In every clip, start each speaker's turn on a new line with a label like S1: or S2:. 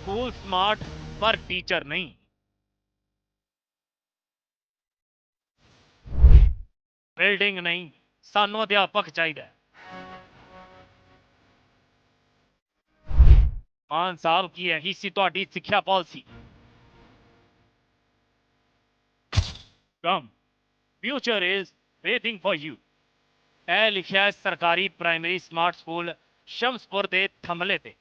S1: School smart, ਪਰ teacher ਨਹੀਂ। Building ਨਹੀਂ, ਸਾਨੂੰ ਅਧਿਆਪਕ ਚਾਹੀਦਾ ਮਾਨ ਸਾਹਿਬ, ਕੀ ਇਹੀ ਸੀ ਤੁਹਾਡੀ ਸਿੱਖਿਆ policy? Come future is waiting for you ਇਹ ਲਿਖਿਆ ਸਰਕਾਰੀ ਪ੍ਰਾਇਮਰੀ ਸਮਾਰਟ ਸਕੂਲ ਸ਼ਮਸਪੁਰ ਦੇ ਥੰਮਲੇ ਤੇ।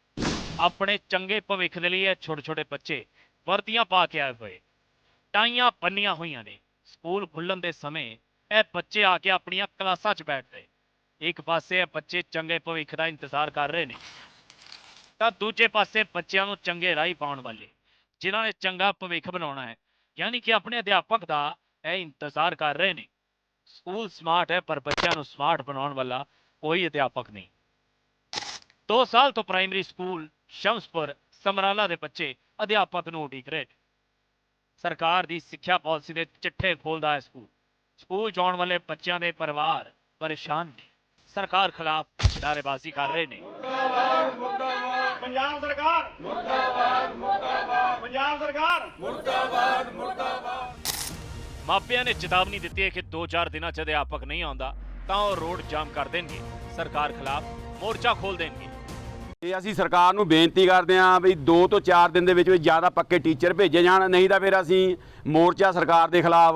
S1: ਆਪਣੇ ਚੰਗੇ ਭਵਿੱਖ ਦੇ ਲਈ ਇਹ ਛੋਟੇ ਛੋਟੇ ਬੱਚੇ ਵਰਦੀਆਂ ਪਾ ਕੇ ਆਏ ਹੋਏ। ਟਾਈਆਂ ਪੰਨੀਆਂ ਹੋਈਆਂ ਨੇ। ਸਕੂਲ ਖੁੱਲਣ ਦੇ ਸਮੇਂ ਇਹ ਬੱਚੇ ਆ ਕੇ ਆਪਣੀਆਂ ਕਲਾਸਾਂ 'ਚ ਬੈਠਦੇ। ਇੱਕ ਪਾਸੇ ਇਹ ਬੱਚੇ ਚੰਗੇ ਭਵਿੱਖ ਦਾ ਇੰਤਜ਼ਾਰ ਕਰ ਰਹੇ ਨੇ। ਤਾਂ ਦੂਜੇ ਪਾਸੇ ਬੱਚਿਆਂ ਨੂੰ ਚੰਗੇ ਰਾਹ ਪਾਉਣ ਵਾਲੇ, ਜਿਨ੍ਹਾਂ ਨੇ ਚੰਗਾ ਭਵਿੱਖ ਬਣਾਉਣਾ ਹੈ, ਯਾਨੀ ਕਿ ਆਪਣੇ ਅਧਿਆਪਕ ਦਾ ਇਹ ਇੰਤਜ਼ਾਰ ਕਰ ਰਹੇ ਨੇ। ਸਕੂਲ ਸਮਾਰਟ ਹੈ, ਪਰ ਬੱਚਿਆਂ ਨੂੰ ਸਮਾਰਟ ਬਣਾਉਣ ਵਾਲਾ ਕੋਈ ਅਧਿਆਪਕ ਨਹੀਂ। 2 ਸਾਲ ਤੋਂ ਪ੍ਰਾਇਮਰੀ ਸਕੂਲ ਸ਼ਮਸਪੁਰ ਸਮਰਾਲਾ ਦੇ ਬੱਚੇ ਅਧਿਆਪਕ ਨੂੰ ਉਡੀਕ ਰਹੇ ਨੇ। ਸਰਕਾਰ ਦੀ ਸਿੱਖਿਆ ਪਾਲਿਸੀ ਦੇ ਚਿੱਠੇ ਖੋਲਦਾ ਹੈ ਸਕੂਲ। ਸਕੂਲ ਜਾਣ ਵਾਲੇ ਬੱਚਿਆਂ ਦੇ ਪਰਿਵਾਰ ਪਰੇਸ਼ਾਨ ਨੇ। ਸਰਕਾਰ ਖਿਲਾਫ ਨਾਅਰੇਬਾਜ਼ੀ ਕਰ ਰਹੇ ਨੇ।
S2: ਪੰਜਾਬ ਸਰਕਾਰ। ਮੁਰਦਾਬਾਦ ਮੁਰਦਾਬਾਦ। ਪੰਜਾਬ ਸਰਕਾਰ।
S1: ਮਾਪਿਆਂ ਨੇ ਚੇਤਾਵਨੀ ਦਿੱਤੀ ਹੈ ਕਿ 2-4 ਦਿਨਾਂ 'ਚ ਅਧਿਆਪਕ ਨਹੀਂ ਆਉਂਦਾ ਤਾਂ ਉਹ ਰੋਡ ਜਾਮ ਕਰ ਦੇਣਗੇ। ਸਰਕਾਰ ਖਿਲਾਫ ਮੋਰਚਾ ਖੋਲ ਦੇਣਗੇ।
S3: ਇਹ ਅਸੀਂ ਸਰਕਾਰ ਨੂੰ ਬੇਨਤੀ ਕਰਦੇ ਹਾਂ ਵੀ 2 ਤੋਂ 4 ਦਿਨ ਦੇ ਵਿੱਚ ਵਿੱਚ ਜ਼ਿਆਦਾ ਪੱਕੇ ਟੀਚਰ ਭੇਜੇ ਜਾਣ, ਨਹੀਂ ਤਾਂ ਫਿਰ ਅਸੀਂ ਮੋਰਚਾ ਸਰਕਾਰ ਦੇ ਖਿਲਾਫ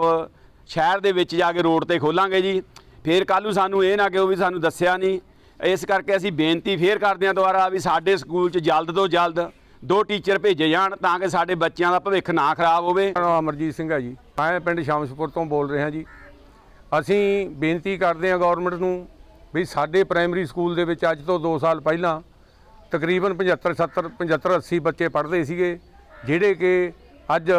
S3: ਸ਼ਹਿਰ ਦੇ ਵਿੱਚ ਜਾ ਕੇ ਰੋਡ ਤੇ ਖੋਲਾਂਗੇ ਜੀ। ਫਿਰ ਕੱਲ੍ਹ ਨੂੰ ਸਾਨੂੰ ਇਹ ਨਾ ਕਿਹੋ ਵੀ ਸਾਨੂੰ ਦੱਸਿਆ ਨਹੀਂ। ਇਸ ਕਰਕੇ ਅਸੀਂ ਬੇਨਤੀ ਫੇਰ ਕਰਦੇ ਹਾਂ ਦੁਬਾਰਾ ਵੀ ਸਾਡੇ ਸਕੂਲ 'ਚ ਜਲਦ ਤੋਂ ਜਲਦ ਦੋ ਟੀਚਰ ਭੇਜੇ ਜਾਣ ਤਾਂ ਕਿ ਸਾਡੇ ਬੱਚਿਆਂ ਦਾ ਭਵਿੱਖ ਨਾ ਖਰਾਬ ਹੋਵੇ।
S4: ਅਮਰਜੀਤ ਸਿੰਘ ਹੈ ਜੀ। ਮੈਂ ਪਿੰਡ ਸ਼ਾਮਸਪੁਰ ਤੋਂ ਬੋਲ ਰਿਹਾ ਜੀ। ਅਸੀਂ ਬੇਨਤੀ ਕਰਦੇ ਹਾਂ ਗਵਰਨਮੈਂਟ ਨੂੰ ਵੀ ਸਾਡੇ ਪ੍ਰਾਇਮਰੀ ਸਕੂਲ ਦੇ ਵਿੱਚ ਅੱਜ ਤੋਂ 2 ਸਾਲ ਪਹਿਲਾਂ ਤਕਰੀਬਨ 75 70 75 80 ਬੱਚੇ ਪੜ੍ਹਦੇ ਸੀਗੇ, ਜਿਹੜੇ ਕਿ ਅੱਜ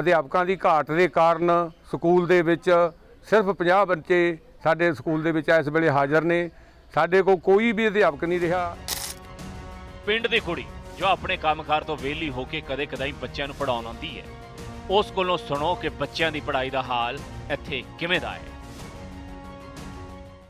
S4: ਅਧਿਆਪਕਾਂ ਦੀ ਘਾਟ ਦੇ ਕਾਰਨ ਸਕੂਲ ਦੇ ਵਿੱਚ ਸਿਰਫ 50 ਬੱਚੇ ਸਾਡੇ ਸਕੂਲ ਦੇ ਵਿੱਚ ਇਸ ਵੇਲੇ ਹਾਜ਼ਰ ਨੇ। ਸਾਡੇ ਕੋਲ ਕੋਈ ਵੀ ਅਧਿਆਪਕ ਨਹੀਂ ਰਿਹਾ।
S1: ਪਿੰਡ ਦੀ ਕੁੜੀ, ਜੋ ਆਪਣੇ ਕੰਮਕਾਰ ਤੋਂ ਵਿਹਲੀ ਹੋ ਕੇ ਕਦੇ ਕਦਾਈ ਬੱਚਿਆਂ ਨੂੰ ਪੜਾਉਣ ਆਉਂਦੀ ਹੈ, ਉਸ ਕੋਲੋਂ ਸੁਣੋ ਕਿ ਬੱਚਿਆਂ ਦੀ ਪੜ੍ਹਾਈ ਦਾ ਹਾਲ ਇੱਥੇ ਕਿਵੇਂ ਦਾ ਹੈ।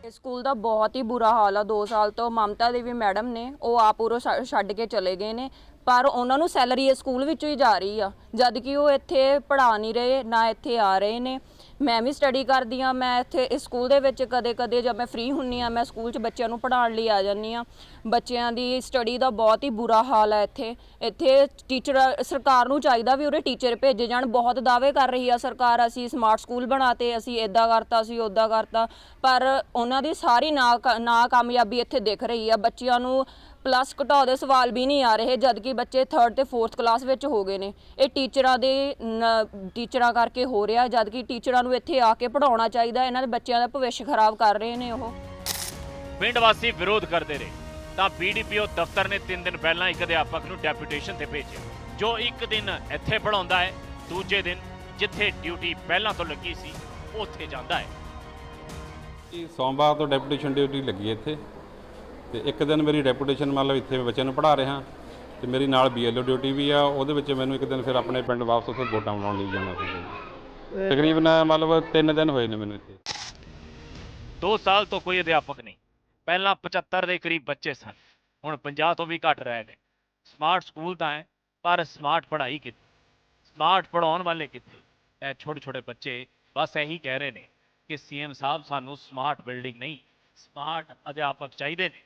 S5: ਇਸ ਸਕੂਲ ਦਾ ਬਹੁਤ ਹੀ ਬੁਰਾ ਹਾਲ ਆ 2 ਸਾਲ ਤੋਂ ਮਮਤਾ ਦੇਵੀ ਮੈਡਮ ਨੇ, ਉਹ ਆਪ ਉਰੋਂ ਛੱਡ ਕੇ ਚਲੇ ਗਏ ਨੇ। ਪਰ ਉਹਨਾਂ ਨੂੰ ਸੈਲਰੀ ਇਸ ਸਕੂਲ ਵਿੱਚੋਂ ਹੀ ਜਾ ਰਹੀ ਆ। ਜਦ ਕਿ ਉਹ ਇੱਥੇ ਪੜ੍ਹਾ ਨਹੀਂ ਰਹੇ, ਨਾ ਇੱਥੇ ਆ ਰਹੇ ਨੇ। ਮੈਂ ਵੀ ਸਟੱਡੀ ਕਰਦੀ ਆ ਮੈਂ ਇੱਥੇ ਇਸ ਸਕੂਲ ਦੇ ਵਿੱਚ ਕਦੇ-ਕਦੇ ਜਦ ਮੈਂ ਫ੍ਰੀ ਹੁੰਨੀ ਆ ਮੈਂ ਸਕੂਲ 'ਚ ਬੱਚਿਆਂ ਨੂੰ ਪੜ੍ਹਾਉਣ ਲਈ ਆ ਜਾਂਦੀ ਆ ਬੱਚਿਆਂ ਦੀ ਸਟੱਡੀ ਦਾ ਬਹੁਤ ਹੀ ਬੁਰਾ ਹਾਲ ਹੈ ਇੱਥੇ। ਇੱਥੇ ਟੀਚਰ ਸਰਕਾਰ ਨੂੰ ਚਾਹੀਦਾ ਵੀ ਉਹਦੇ ਟੀਚਰ ਭੇਜੇ ਜਾਣ। ਬਹੁਤ ਦਾਅਵੇ ਕਰ ਰਹੀ ਆ ਸਰਕਾਰ, ਅਸੀਂ ਸਮਾਰਟ ਸਕੂਲ ਬਣਾਤੇ, ਅਸੀਂ ਇਦਾਂ ਕਰਤਾ, ਅਸੀਂ ਉਦਾਂ ਕਰਤਾ। ਪਰ ਉਹਨਾਂ ਦੀ ਸਾਰੀ ਨਾ ਨਾ ਕਾਮਯਾਬੀ ਇੱਥੇ ਦਿਖ ਰਹੀ ਆ। ਬੱਚਿਆਂ ਨੂੰ ਪਲੱਸ ਘਟਾਓ ਦੇ ਸਵਾਲ ਵੀ ਨਹੀਂ ਆ ਰਹੇ ਜਦ ਕਿ ਬੱਚੇ 3rd ਤੇ 4th ਕਲਾਸ ਵਿੱਚ ਹੋ ਗਏ ਨੇ। ਇਹ ਟੀਚਰਾਂ ਦੇ ਨ- ਟੀਚਰਾਂ ਕਰਕੇ ਹੋ ਰਿਹਾ ਜਦ ਕਿ ਟੀਚਰਾਂ ਨੂੰ ਇੱਥੇ ਆ ਕੇ ਪੜਾਉਣਾ ਚਾਹੀਦਾ ਇਹਨਾਂ ਦੇ ਬੱਚਿਆਂ ਦਾ ਭਵਿੱਖ ਖਰਾਬ ਕਰ ਰਹੇ ਨੇ ਉਹ।
S1: ਪਿੰਡ ਵਾਸੀ ਵਿਰੋਧ ਕਰਦੇ ਰਹੇ ਤਾਂ ਬੀਡੀਪੀਓ ਦਫ਼ਤਰ ਨੇ 3 ਦਿਨ ਪਹਿਲਾਂ ਇੱਕ ਅਧਿਆਪਕ ਨੂੰ ਡੈਪੂਟੇਸ਼ਨ ਤੇ ਭੇਜਿਆ ਜੋ ਇੱਕ ਦਿਨ ਇੱਥੇ ਪੜਾਉਂਦਾ ਹੈ ਦੂਜੇ ਦਿਨ ਜਿੱਥੇ ਡਿਊਟੀ ਪਹਿਲਾਂ ਤੋਂ ਲੱਗੀ ਸੀ ਉੱਥੇ ਜਾਂਦਾ ਹੈ।
S6: ਇਹ ਸੋਮਵਾਰ ਤੋਂ ਡੈਪੂਟੇਸ਼ਨ ਡਿਊਟੀ ਲੱਗੀ ਹੈ ਇੱਥੇ। ਤੇ ਇੱਕ ਦਿਨ ਮੇਰੀ ਡੈਪੂਟੇਸ਼ਨ ਮਤਲਬ ਇੱਥੇ ਬੱਚਿਆਂ ਨੂੰ ਪੜ੍ਹਾ ਰਿਹਾ ਤੇ ਮੇਰੀ ਨਾਲ ਬੀਐਲਓ ਡਿਊਟੀ ਵੀ ਆ ਉਹਦੇ ਵਿੱਚ ਮੈਨੂੰ ਇੱਕ ਦਿਨ ਫਿਰ ਆਪਣੇ ਪਿੰਡ ਵਾਪਸ ਉੱਥੇ ਵੋਟਾਂ ਬਣਾਉਣ ਲਈ ਜਾਣਾ ਸੀ। ਤਕਰੀਬਨ ਮਤਲਬ 3 ਦਿਨ ਹੋਏ ਨੇ ਮੈਨੂੰ ਇੱਥੇ।
S1: 2 ਸਾਲ ਤੋਂ ਕੋਈ ਅਧਿਆਪਕ ਨਹੀਂ। ਪਹਿਲਾਂ 75 ਦੇ ਕਰੀਬ ਬੱਚੇ ਸਨ। ਹੁਣ 50 ਤੋਂ ਵੀ ਘੱਟ ਰਹੇ ਨੇ ਸਮਾਰਟ ਸਕੂਲ ਤਾਂ ਹੈ ਪਰ ਸਮਾਰਟ ਪੜ੍ਹਾਈ ਕਿੱਥੇ? ਸਮਾਰਟ ਪੜਾਉਣ ਵਾਲੇ ਕਿੱਥੇ? ਇਹ ਛੋਟੇ ਛੋਟੇ ਬੱਚੇ ਬਸ ਇਹੀ ਕਹਿ ਰਹੇ ਨੇ ਕਿ ਸੀਐਮ ਸਾਹਿਬ ਸਾਨੂੰ ਸਮਾਰਟ ਬਿਲਡਿੰਗ ਨਹੀਂ ਸਮਾਰਟ ਅਧਿਆਪਕ ਚਾਹੀਦੇ ਨੇ।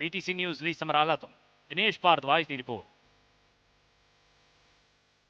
S1: पीटीसी न्यूज ली समराला तो दिनेश भारद्वाज की रिपोर्ट